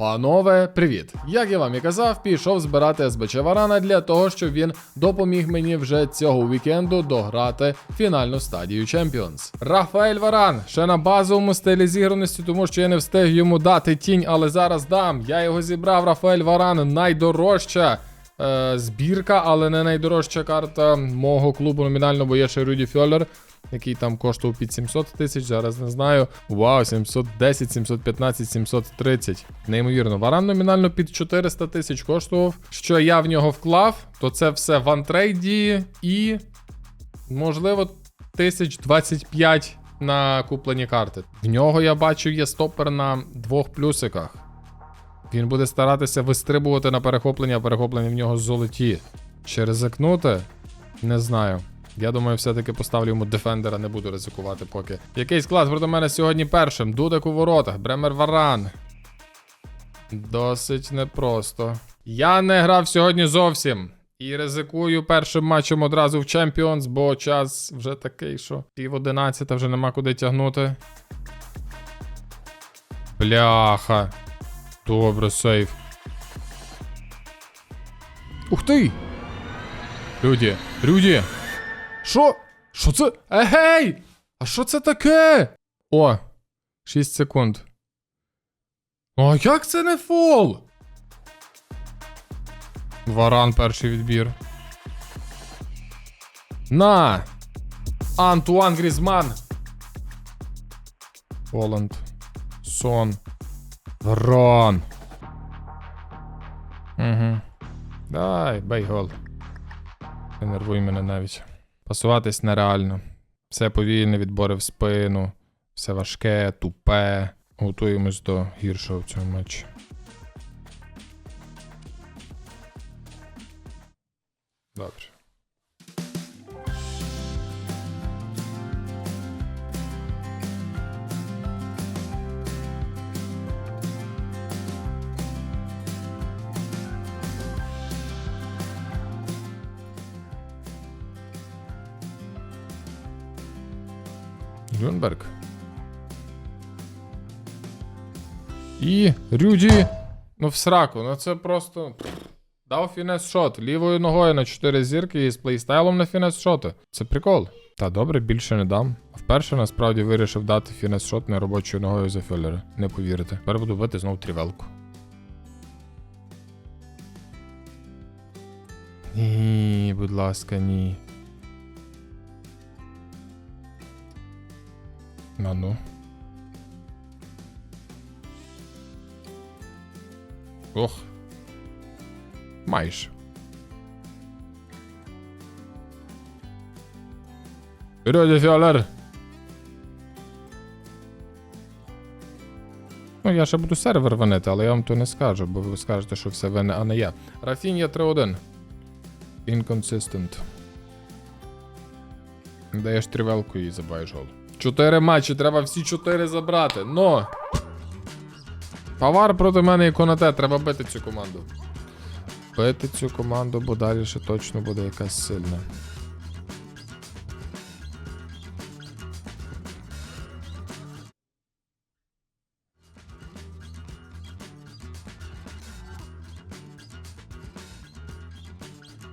Панове, привіт! Як я вам і казав, пішов збирати СБЧ Варана для того, щоб він допоміг мені вже цього вікенду дограти фінальну стадію Champions. Рафаель Варан ще на базовому стилі зіграності, тому що я не встиг йому дати тінь, але зараз дам. Я його зібрав. Рафаель Варан найдорожча. Е, збірка, але не найдорожча карта мого клубу номінально, бо є ще Руді Фьоллер, який там коштував під 700 тисяч, зараз не знаю. Вау, 710, 715, 730. Неймовірно. Варан номінально під 400 тисяч коштував. Що я в нього вклав, то це все в антрейді і, можливо, 1025 на куплені карти. В нього я бачу є стопер на двох плюсиках. Він буде старатися вистрибувати на перехоплення, а перехоплення в нього золоті. Чи ризикнути? Не знаю. Я думаю, все-таки поставлю йому дефендера, не буду ризикувати поки. Який склад проти мене сьогодні першим? Дудек у воротах, Бремер Варан. Досить непросто. Я не грав сьогодні зовсім. І ризикую першим матчем одразу в Champions, бо час вже такий, що пів одинадцята вже нема куди тягнути. Бляха. Добре, сейф. Ух ти! Люди, люди! Що? Що це? Егей! А що це таке? О, 6 секунд. О, як це не фол? Варан перший відбір. На! Антуан Грізман. Холланд. Сон. Варан. Угу. Дай, бей гол. Не нервуй мене навіть. Пасуватись нереально. Все повільне, відбори в спину, все важке, тупе. Готуємось до гіршого в цьому матчі. Добре. Люнберг. І Рюді. Ну, в сраку, ну це просто. Дав фінес шот. Лівою ногою на 4 зірки і з плейстайлом на фінес шоти. Це прикол. Та добре, більше не дам. Вперше насправді вирішив дати фінес шот не робочою ногою за фюллера. Не повірите. Тепер буду бити знову трівелку. Ні, будь ласка, ні. Ну ну. Ох. Майже. Вперед, фіолер! Ну, я ще буду сервер винити, але я вам то не скажу, бо ви скажете, що все вине, а не я. Рафінія 3-1. Inconsistent. Даєш тривелку і забаєш гол. Чотири матчі, треба всі чотири забрати. Но! Павар проти мене і Конате, треба бити цю команду. Бити цю команду, бо далі ще точно буде якась сильна.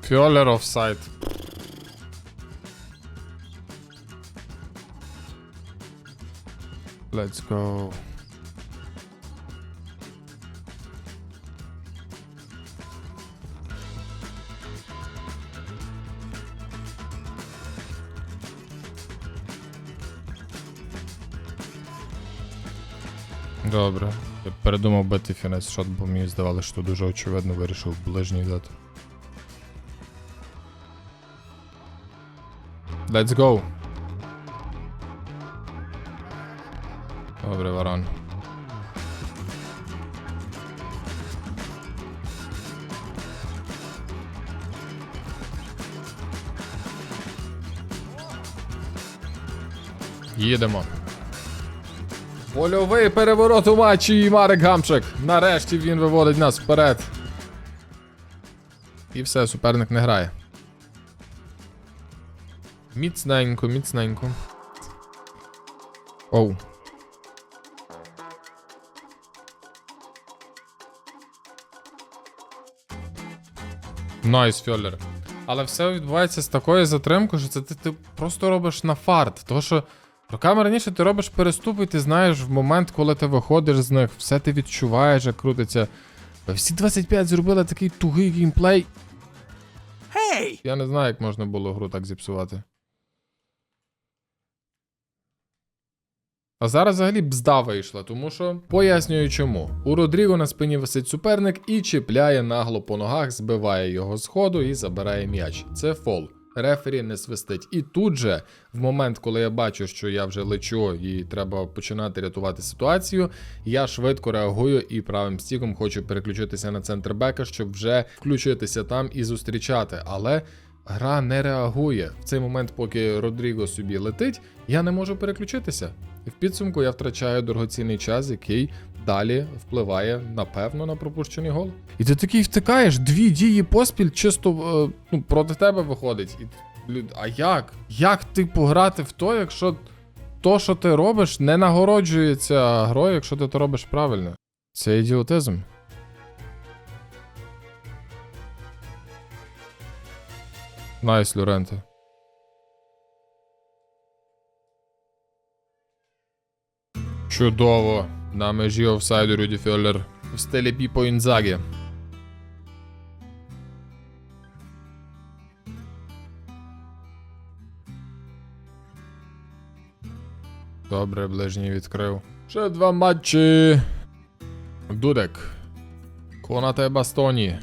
Фіолер офсайд. Let's go. Добре. Я передумав бити фінес шот, бо мені здавалося, що дуже очевидно вирішив ближній дати. Let's go. Добре, Варан. Їдемо. Польовий переворот у матчі і Марек Гамчик. Нарешті він виводить нас вперед. І все, суперник не грає. Міцненько, міцненько. Оу. Найс, фьолер. Але все відбувається з такою затримкою, що це ти, ти просто робиш на фарт. Тому що руками раніше ти робиш переступ, і ти знаєш в момент, коли ти виходиш з них, все ти відчуваєш, як крутиться. Всі 25 зробили такий тугий геймплей. Hey! Я не знаю, як можна було гру так зіпсувати. А зараз взагалі бзда вийшла, тому що пояснюю чому. У Родріго на спині висить суперник і чіпляє нагло по ногах, збиває його з ходу і забирає м'яч. Це фол. Рефері не свистить. І тут же, в момент, коли я бачу, що я вже лечу і треба починати рятувати ситуацію, я швидко реагую і правим стіком хочу переключитися на центр бека, щоб вже включитися там і зустрічати. Але гра не реагує. В цей момент, поки Родріго собі летить, я не можу переключитися. І в підсумку я втрачаю дорогоцінний час, який далі впливає, напевно, на пропущений гол. І ти такий втикаєш, дві дії поспіль чисто е, ну, проти тебе виходить. І, а як? Як ти пограти в то, якщо то, що ти робиш, не нагороджується грою, якщо ти то робиш правильно? Це ідіотизм. Найс, Люренте. Чудово. На межі офсайду Рюді Фьоллер в стилі Піпо Інзагі. Добре, ближній відкрив. Ще два матчі. Дудек. Конате Бастоні.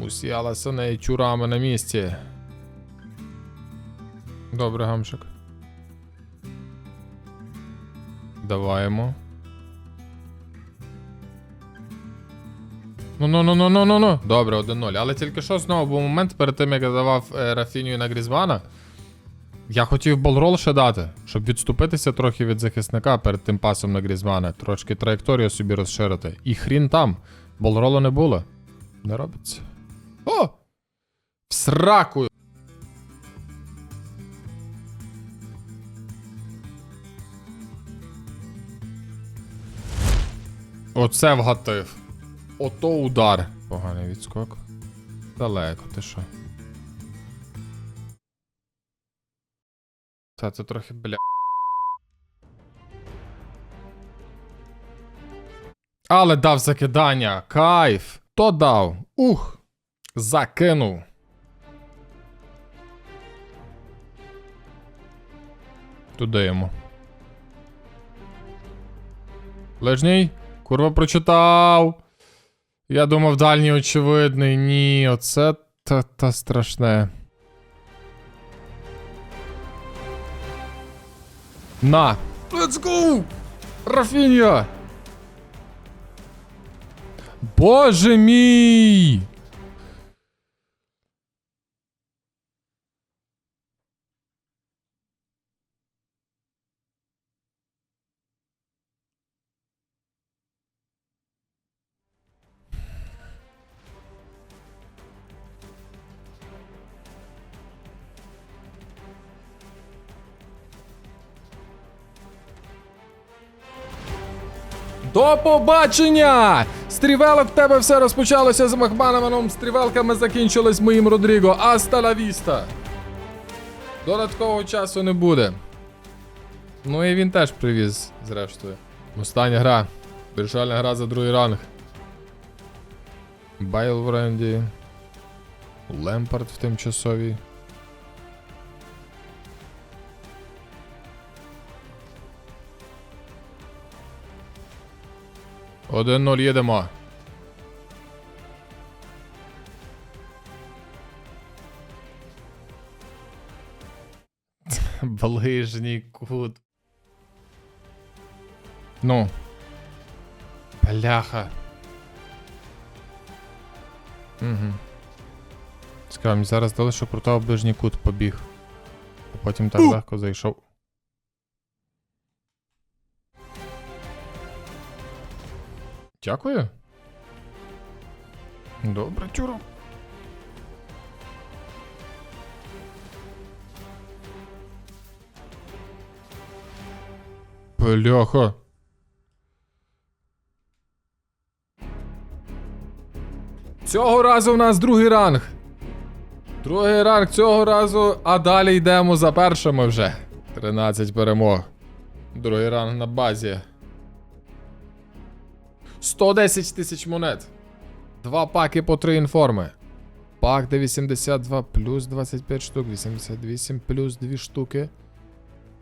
Усі Аласоне і Чурами на місці. Добре, гамшик. Даваємо. Ну ну ну ну ну ну ну. Добре, 1-0. Але тільки що знову був момент перед тим, як я давав е, Рафінію на Грізвана. Я хотів болрол ще дати, щоб відступитися трохи від захисника перед тим пасом на Грізвана. Трошки траєкторію собі розширити. І хрін там. Болролу не було. Не робиться. О! В сраку! Оце вгатив. Ото удар. Поганий відскок. Далеко, ти що? Та це трохи бля. Але дав закидання. Кайф. То дав. Ух. Закинув. Туди йому. Лежній. Курва прочитав. Я думав, дальній очевидний. Ні, оце та, та страшне. На. Let's go! Рафінья! Боже мій! До побачення! Стрівелок, в тебе все розпочалося з Махманованом, стрівелками закінчилось моїм Родріго. Аста ла віста! Додаткового часу не буде. Ну і він теж привіз, зрештою. Остання гра. Вирішальна гра за другий ранг. Байл в оренді. Лемпард в тимчасовій. Один 0 їдемо. Ближній кут. Ну. Бляха. Угу. Цікаво, мені зараз дали, що крутав ближній кут побіг. А потім так легко зайшов. Дякую. Добре, чуро. Бляха. Цього разу в нас другий ранг. Другий ранг цього разу, а далі йдемо за першими вже. 13 перемог. Другий ранг на базі. 110 тисяч монет. Два паки по 3 інформи. Пак де 82 плюс 25 штук, 88 плюс 2 штуки.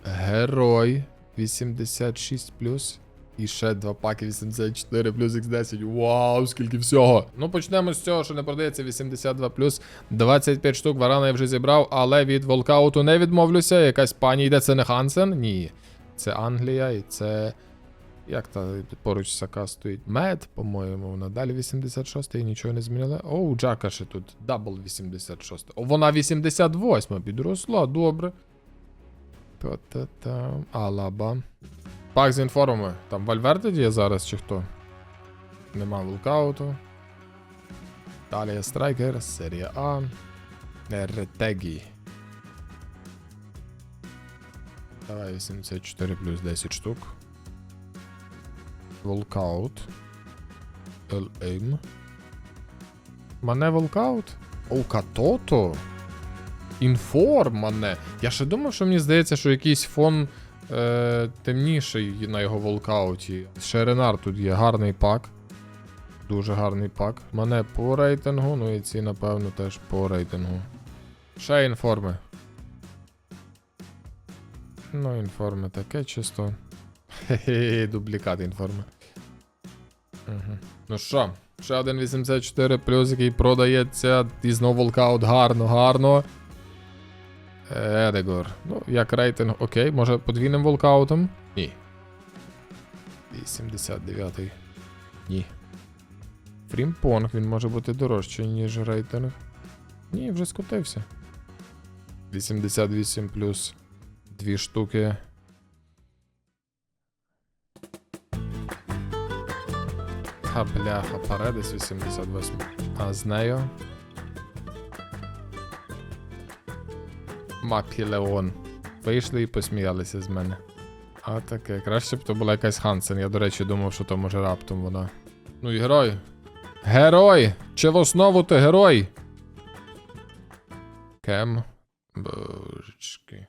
Герой 86 плюс. І ще два паки 84 плюс X10. Вау, скільки всього. Ну почнемо з цього, що не продається 82 плюс 25 штук. Варана я вже зібрав, але від волкауту не відмовлюся. Якась пані йде, це не Хансен? Ні. Це Англія і це. Як та поруч Сака стоїть? Мед, по-моєму, вона далі 86 і нічого не змінили. О, у Джака ще тут дабл 86. О, вона 88 підросла, добре. Та-та-там. Алаба. Пак з інформами. Там Вальверде є зараз чи хто? Нема волкауту. Далі Страйкер, серія А. Ретегі. Давай 84 плюс 10 штук. Волкаут. LM. Мане волкаут? О, Інформ мене. Я ще думав, що мені здається, що якийсь фон е, темніший на його волкауті. Ще Ренар тут є гарний пак. Дуже гарний пак. Мене по рейтингу, ну і ці, напевно, теж по рейтингу. Ще інформи. Ну, інформи таке чисто. Хе-хе, дублікат інформи. Ну що, ще один 84 плюс, який продається. І знову волкаут гарно, гарно. Едегор. Ну, як рейтинг, окей, може подвійним волкаутом? Ні. 89-й. Ні. Фрімпонг, він може бути дорожчий, ніж рейтинг. Ні, вже скотився. 88 плюс 2 штуки. Ха, бляха, Паредис 88. А з нею. Макілеон. Вийшли і посміялися з мене. А таке, краще б то була якась Хансен. Я, до речі, думав, що то може раптом вона. Ну і герой. Герой! Чи в основу ти герой? Кем. Божечки.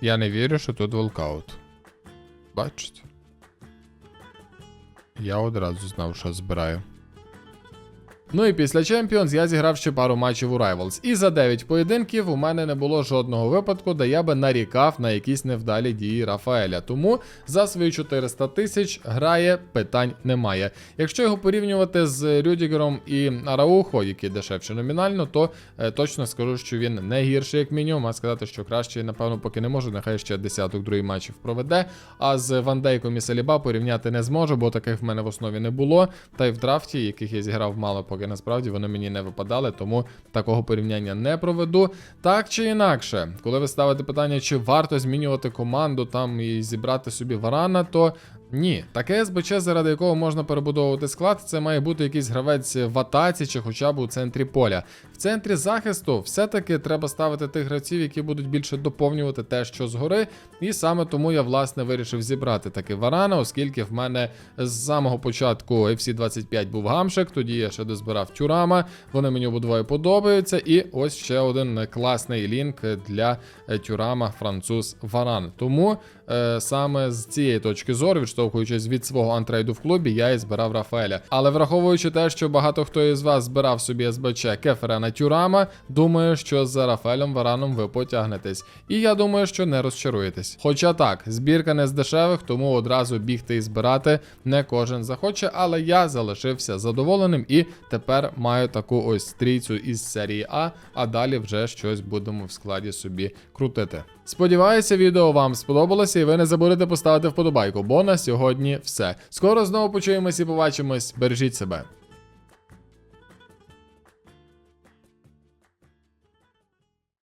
Я не вірю, що тут волкаут. Бачите? Я одразу знав, що збираю. Ну і після Champions я зіграв ще пару матчів у Rivals. І за 9 поєдинків у мене не було жодного випадку, де я би нарікав на якісь невдалі дії Рафаеля. Тому за свої 400 тисяч грає, питань немає. Якщо його порівнювати з Рюдігером і Араухо, які дешевше номінально, то е, точно скажу, що він не гірший, як мінімум. А сказати, що краще, напевно, поки не можу. Нехай ще десяток другий матчів проведе. А з Ван Дейком і Саліба порівняти не зможу, бо таких в мене в основі не було. Та й в драфті, яких я зіграв мало, поки насправді вони мені не випадали, тому такого порівняння не проведу. Так чи інакше, коли ви ставите питання, чи варто змінювати команду там і зібрати собі варана, то ні, таке СБЧ, заради якого можна перебудовувати склад, це має бути якийсь гравець в атаці чи хоча б у центрі поля. В центрі захисту все-таки треба ставити тих гравців, які будуть більше доповнювати те, що згори. І саме тому я власне вирішив зібрати таки варана, оскільки в мене з самого початку FC25 був гамшик, тоді я ще дозбирав тюрама. Вони мені обидвоє подобаються. І ось ще один класний лінк для е, тюрама француз Варан. Тому е, саме з цієї точки зору, відштовхуючись від свого антрейду в клубі, я і збирав Рафаеля. Але враховуючи те, що багато хто із вас збирав собі СБЧ Кеферена Тюрама, думаю, що за Рафаелем Вараном ви потягнетесь. І я думаю, що не розчаруєтесь. Хоча так, збірка не з дешевих, тому одразу бігти і збирати не кожен захоче, але я залишився задоволеним і тепер маю таку ось стрійцю із серії А, а далі вже щось будемо в складі собі крутити. Сподіваюся, відео вам сподобалося, і ви не забудете поставити вподобайку, бо на сьогодні все. Скоро знову почуємось і побачимось. Бережіть себе.